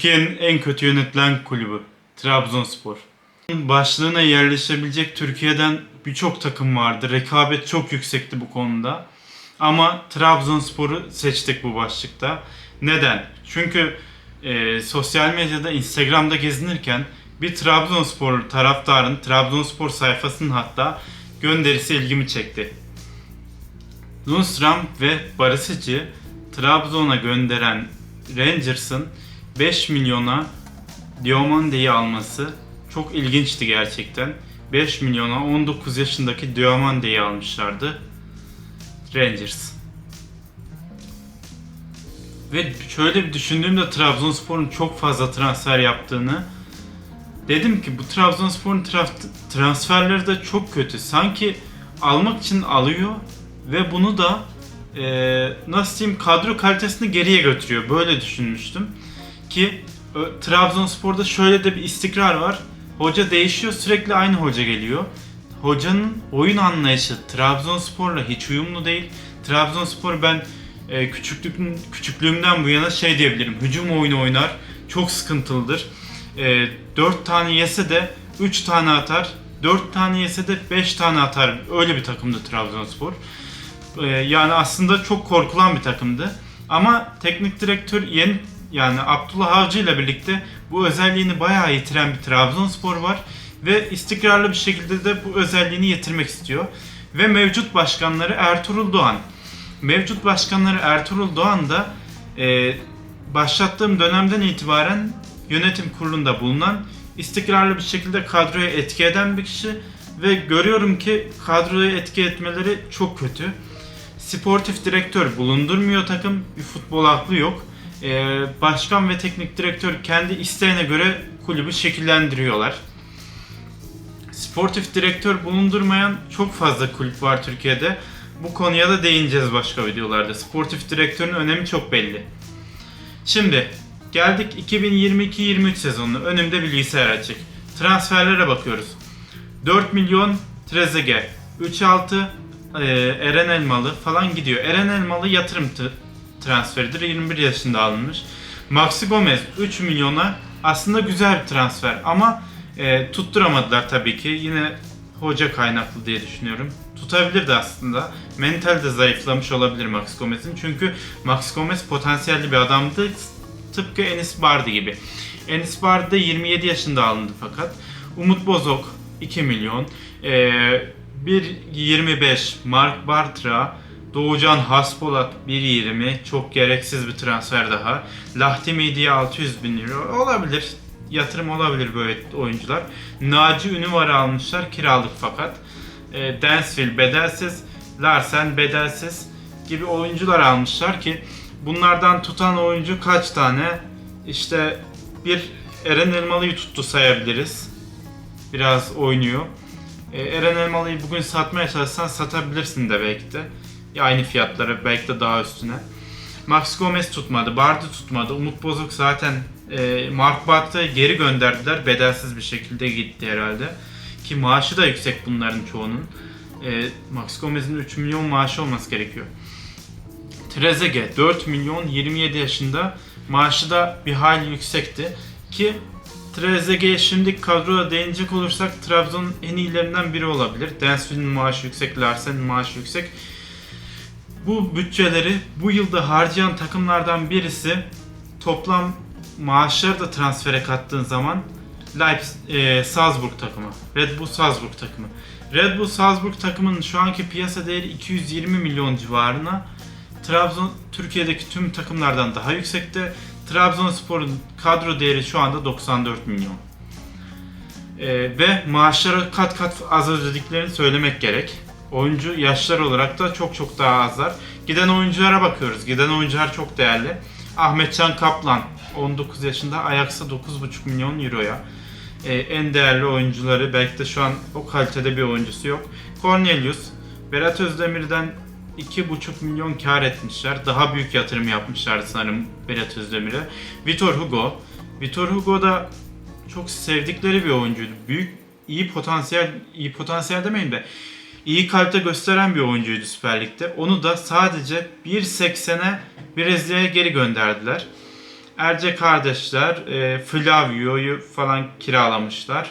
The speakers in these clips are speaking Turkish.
Türkiye'nin en kötü yönetilen kulübü Trabzonspor. Başlığına yerleşebilecek Türkiye'den birçok takım vardı. Rekabet çok yüksekti bu konuda. Ama Trabzonspor'u seçtik bu başlıkta. Neden? Çünkü e, sosyal medyada, Instagram'da gezinirken bir Trabzonspor taraftarın, Trabzonspor sayfasının hatta gönderisi ilgimi çekti. Lundstram ve Barisic'i Trabzon'a gönderen Rangers'ın 5 milyona Diomande'yi alması çok ilginçti gerçekten. 5 milyona 19 yaşındaki Diomande'yi almışlardı. Rangers. Ve şöyle bir düşündüğümde Trabzonspor'un çok fazla transfer yaptığını dedim ki bu Trabzonspor'un traf- transferleri de çok kötü. Sanki almak için alıyor ve bunu da eee, nasıl diyeyim kadro kalitesini geriye götürüyor. Böyle düşünmüştüm. Ki Trabzonspor'da şöyle de bir istikrar var. Hoca değişiyor sürekli aynı hoca geliyor. Hocanın oyun anlayışı Trabzonspor'la hiç uyumlu değil. Trabzonspor ben e, küçüklük, küçüklüğümden bu yana şey diyebilirim. Hücum oyunu oynar. Çok sıkıntılıdır. E, 4 tane yese de 3 tane atar. 4 tane yese de 5 tane atar. Öyle bir takımdı Trabzonspor. E, yani aslında çok korkulan bir takımdı. Ama teknik direktör yeni yani Abdullah Avcı ile birlikte bu özelliğini bayağı yitiren bir Trabzonspor var ve istikrarlı bir şekilde de bu özelliğini yitirmek istiyor. Ve mevcut başkanları Ertuğrul Doğan. Mevcut başkanları Ertuğrul Doğan da e, başlattığım dönemden itibaren yönetim kurulunda bulunan istikrarlı bir şekilde kadroya etki eden bir kişi ve görüyorum ki kadroya etki etmeleri çok kötü. Sportif direktör bulundurmuyor takım, bir futbol aklı yok. Ee, başkan ve teknik direktör kendi isteğine göre kulübü şekillendiriyorlar. Sportif direktör bulundurmayan çok fazla kulüp var Türkiye'de. Bu konuya da değineceğiz başka videolarda. Sportif direktörün önemi çok belli. Şimdi geldik 2022-23 sezonuna. Önümde bilgisayar açık. Transferlere bakıyoruz. 4 milyon Trezeguet, 3.6 e, Eren Elmalı falan gidiyor. Eren Elmalı yatırım transferidir. 21 yaşında alınmış. Maxi Gomez 3 milyona aslında güzel bir transfer ama e, tutturamadılar tabii ki. Yine hoca kaynaklı diye düşünüyorum. Tutabilirdi aslında. Mental de zayıflamış olabilir Max Gomez'in. Çünkü Max Gomez potansiyelli bir adamdı. Tıpkı Enis Bardi gibi. Enis Bardi de 27 yaşında alındı fakat. Umut Bozok 2 milyon. Ee, 1.25 Mark Bartra. Doğucan Haspolat 1.20 çok gereksiz bir transfer daha. Lahti Midi'ye 600 bin euro olabilir. Yatırım olabilir böyle oyuncular. Naci Ünüvar'ı almışlar kiralık fakat. E, Dansville bedelsiz, Larsen bedelsiz gibi oyuncular almışlar ki bunlardan tutan oyuncu kaç tane? İşte bir Eren Elmalı'yı tuttu sayabiliriz. Biraz oynuyor. E, Eren Elmalı'yı bugün satmaya çalışsan satabilirsin de belki de. Ya aynı fiyatlara belki de daha üstüne. Max Gomez tutmadı, Bardi tutmadı. Umut Bozok zaten e, Mark Bart'ı geri gönderdiler. Bedelsiz bir şekilde gitti herhalde. Ki maaşı da yüksek bunların çoğunun. E, Max Gomez'in 3 milyon maaşı olması gerekiyor. Trezeguet 4 milyon 27 yaşında maaşı da bir hayli yüksekti ki Trezeguet'e şimdi kadroya değinecek olursak Trabzon'un en iyilerinden biri olabilir. Dansville'in maaşı yüksek, Larsen'in maaşı yüksek. Bu bütçeleri bu yılda harcayan takımlardan birisi toplam maaşları da transfere kattığın zaman Leipzig, e, Salzburg takımı. Red Bull Salzburg takımı. Red Bull Salzburg takımının şu anki piyasa değeri 220 milyon civarına. Trabzon Türkiye'deki tüm takımlardan daha yüksekte. Trabzonspor'un kadro değeri şu anda 94 milyon. E, ve maaşları kat kat az ödediklerini söylemek gerek. Oyuncu yaşlar olarak da çok çok daha azlar. Giden oyunculara bakıyoruz. Giden oyuncular çok değerli. Ahmetcan Kaplan 19 yaşında Ajax'a 9,5 milyon euroya. Ee, en değerli oyuncuları belki de şu an o kalitede bir oyuncusu yok. Cornelius, Berat Özdemir'den 2,5 milyon kar etmişler. Daha büyük yatırım yapmışlar sanırım Berat Özdemir'e. Vitor Hugo. Vitor Hugo da çok sevdikleri bir oyuncuydu. Büyük, iyi potansiyel, iyi potansiyel demeyeyim de iyi kalite gösteren bir oyuncuydu Süper Lig'de. Onu da sadece 1.80'e Brezilya'ya geri gönderdiler. Erce kardeşler e, Flavio'yu falan kiralamışlar.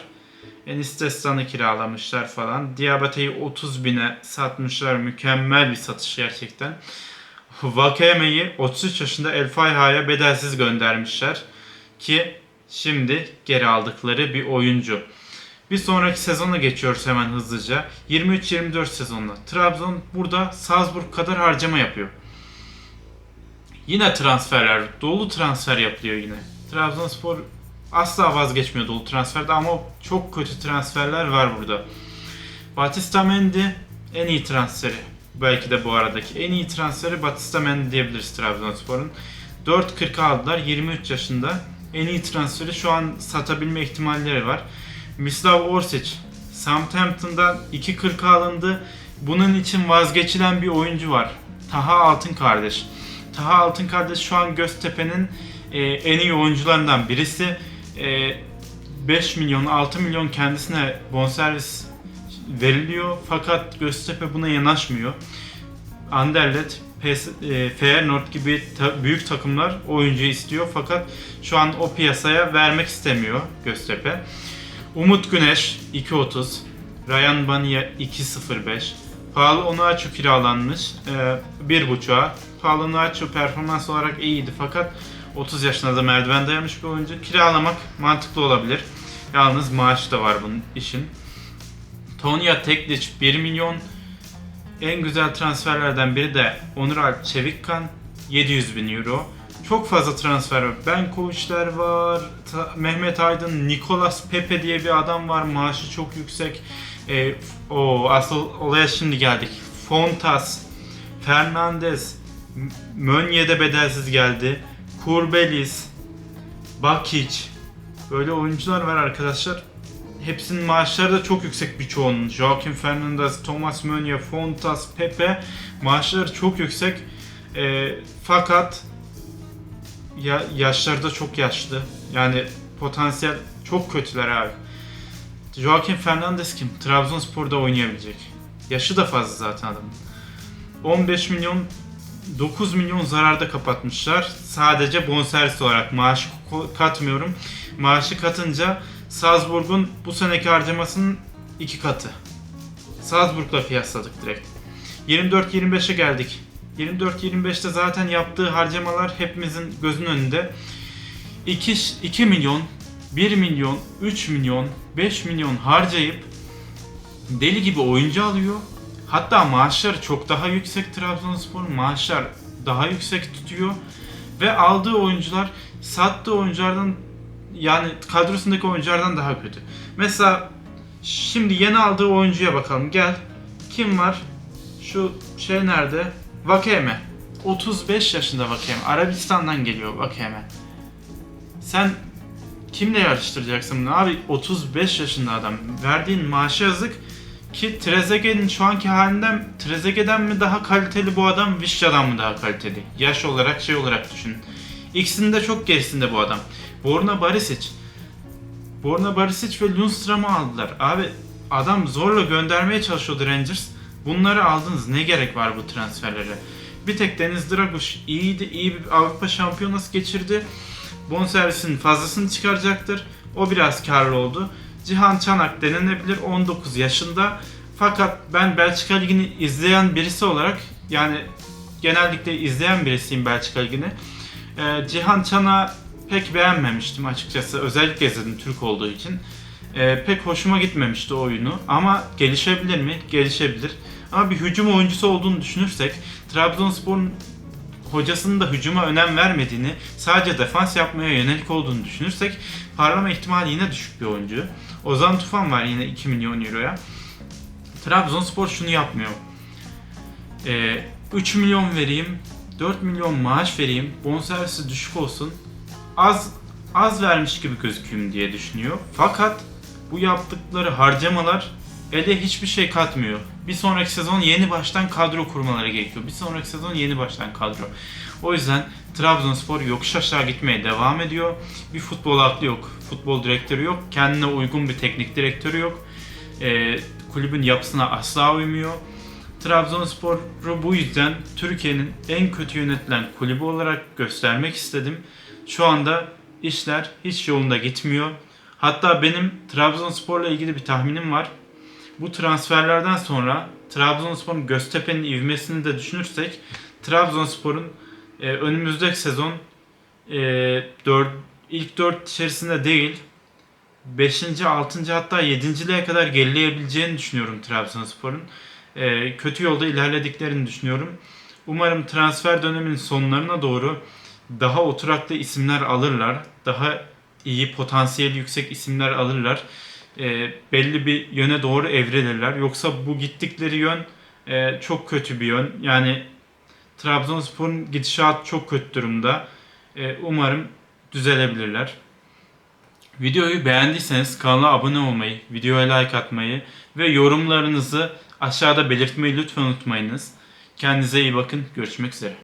Enistestan'ı kiralamışlar falan. Diabate'yi 30 bine satmışlar. Mükemmel bir satış gerçekten. Vakame'yi 33 yaşında El Fayha'ya bedelsiz göndermişler. Ki şimdi geri aldıkları bir oyuncu. Bir sonraki sezona geçiyoruz hemen hızlıca. 23-24 sezonla. Trabzon burada Salzburg kadar harcama yapıyor. Yine transferler, dolu transfer yapılıyor yine. Trabzonspor asla vazgeçmiyor dolu transferde ama çok kötü transferler var burada. Batista Mendy en iyi transferi. Belki de bu aradaki en iyi transferi Batista Mendy diyebiliriz Trabzonspor'un. 4.40 aldılar 23 yaşında. En iyi transferi şu an satabilme ihtimalleri var. Mislav Orsic Southampton'dan 2.40 alındı. Bunun için vazgeçilen bir oyuncu var. Taha Altın kardeş. Taha Altın kardeş şu an Göztepe'nin e, en iyi oyuncularından birisi. E, 5 milyon 6 milyon kendisine bonservis veriliyor fakat Göztepe buna yanaşmıyor. Anderlet, PES, e, Feyenoord gibi ta- büyük takımlar oyuncu istiyor fakat şu an o piyasaya vermek istemiyor Göztepe. Umut Güneş 2.30, Ryan Bania 2.05, Paolo Onuachu kiralanmış e, 1.5'a. Paolo Onuachu performans olarak iyiydi fakat 30 yaşında da merdiven dayamış bir oyuncu. Kiralamak mantıklı olabilir. Yalnız maaşı da var bunun işin. Tonya Teklic 1 milyon. En güzel transferlerden biri de Onur Alp Çevikkan 700 bin euro. Çok fazla transfer var. Ben Koviçler var, Ta- Mehmet Aydın, Nicolas Pepe diye bir adam var. Maaşı çok yüksek. E, o asıl olaya şimdi geldik. Fontas, Fernandez, Mönye de bedelsiz geldi. Kurbelis, Bakic. Böyle oyuncular var arkadaşlar. Hepsinin maaşları da çok yüksek birçoğunun. Joaquin Fernandez, Thomas Meunier, Fontas, Pepe maaşları çok yüksek. E, fakat ya, yaşları da çok yaşlı. Yani potansiyel çok kötüler abi. Joaquin Fernandez kim? Trabzonspor'da oynayabilecek. Yaşı da fazla zaten adamın. 15 milyon 9 milyon zararda kapatmışlar. Sadece bonservis olarak maaş ko- katmıyorum. Maaşı katınca Salzburg'un bu seneki harcamasının iki katı. Salzburg'la kıyasladık direkt. 24-25'e geldik. 24-25'te zaten yaptığı harcamalar hepimizin gözünün önünde. 2, 2 milyon, 1 milyon, 3 milyon, 5 milyon harcayıp deli gibi oyuncu alıyor. Hatta maaşları çok daha yüksek Trabzonspor'un maaşlar daha yüksek tutuyor ve aldığı oyuncular sattığı oyunculardan yani kadrosundaki oyunculardan daha kötü. Mesela şimdi yeni aldığı oyuncuya bakalım. Gel. Kim var? Şu şey nerede? Vakeme. 35 yaşında Vakeme. Arabistan'dan geliyor Vakeme. Sen kimle yarıştıracaksın bunu abi? 35 yaşında adam. Verdiğin maaşı yazık ki Trezeguet'in şu anki halinden Trezeguet'den mi daha kaliteli bu adam, Vişça'dan mı daha kaliteli? Yaş olarak şey olarak düşün. İkisinin de çok gerisinde bu adam. Borna Barisic. Borna Barisic ve Lundström'ü aldılar. Abi adam zorla göndermeye çalışıyordu Rangers. Bunları aldınız. Ne gerek var bu transferlere? Bir tek Deniz Draguş iyiydi. iyi bir Avrupa Şampiyonası geçirdi. Bonservisinin fazlasını çıkaracaktır. O biraz karlı oldu. Cihan Çanak denenebilir 19 yaşında. Fakat ben Belçika Ligi'ni izleyen birisi olarak yani genellikle izleyen birisiyim Belçika Ligi'ni. Ee, Cihan Çanak'ı pek beğenmemiştim açıkçası. Özellikle izledim Türk olduğu için. Ee, pek hoşuma gitmemişti oyunu. Ama gelişebilir mi? Gelişebilir. Ama bir hücum oyuncusu olduğunu düşünürsek Trabzonspor'un hocasının da hücuma önem vermediğini, sadece defans yapmaya yönelik olduğunu düşünürsek parlama ihtimali yine düşük bir oyuncu. Ozan Tufan var yine 2 milyon euroya. Trabzonspor şunu yapmıyor. Ee, 3 milyon vereyim, 4 milyon maaş vereyim, bonservisi düşük olsun. Az az vermiş gibi gözüküyorum diye düşünüyor. Fakat bu yaptıkları harcamalar ele hiçbir şey katmıyor. Bir sonraki sezon yeni baştan kadro kurmaları gerekiyor. Bir sonraki sezon yeni baştan kadro. O yüzden Trabzonspor yokuş aşağı gitmeye devam ediyor. Bir futbol aklı yok, futbol direktörü yok, kendine uygun bir teknik direktörü yok. Ee, kulübün yapısına asla uymuyor. Trabzonspor'u bu yüzden Türkiye'nin en kötü yönetilen kulübü olarak göstermek istedim. şu anda işler hiç yolunda gitmiyor. Hatta benim Trabzonspor'la ilgili bir tahminim var. Bu transferlerden sonra Trabzonspor'un Göztepe'nin ivmesini de düşünürsek Trabzonspor'un e, önümüzdeki sezon e, dört, ilk 4 içerisinde değil 5. 6. hatta 7.liğe kadar gerileyebileceğini düşünüyorum Trabzonspor'un. E, kötü yolda ilerlediklerini düşünüyorum. Umarım transfer döneminin sonlarına doğru daha oturaklı isimler alırlar. Daha iyi potansiyeli yüksek isimler alırlar. E, belli bir yöne doğru evrilirler. Yoksa bu gittikleri yön e, çok kötü bir yön. Yani Trabzonspor'un gidişatı çok kötü durumda. E, umarım düzelebilirler. Videoyu beğendiyseniz kanala abone olmayı, videoya like atmayı ve yorumlarınızı aşağıda belirtmeyi lütfen unutmayınız. Kendinize iyi bakın. Görüşmek üzere.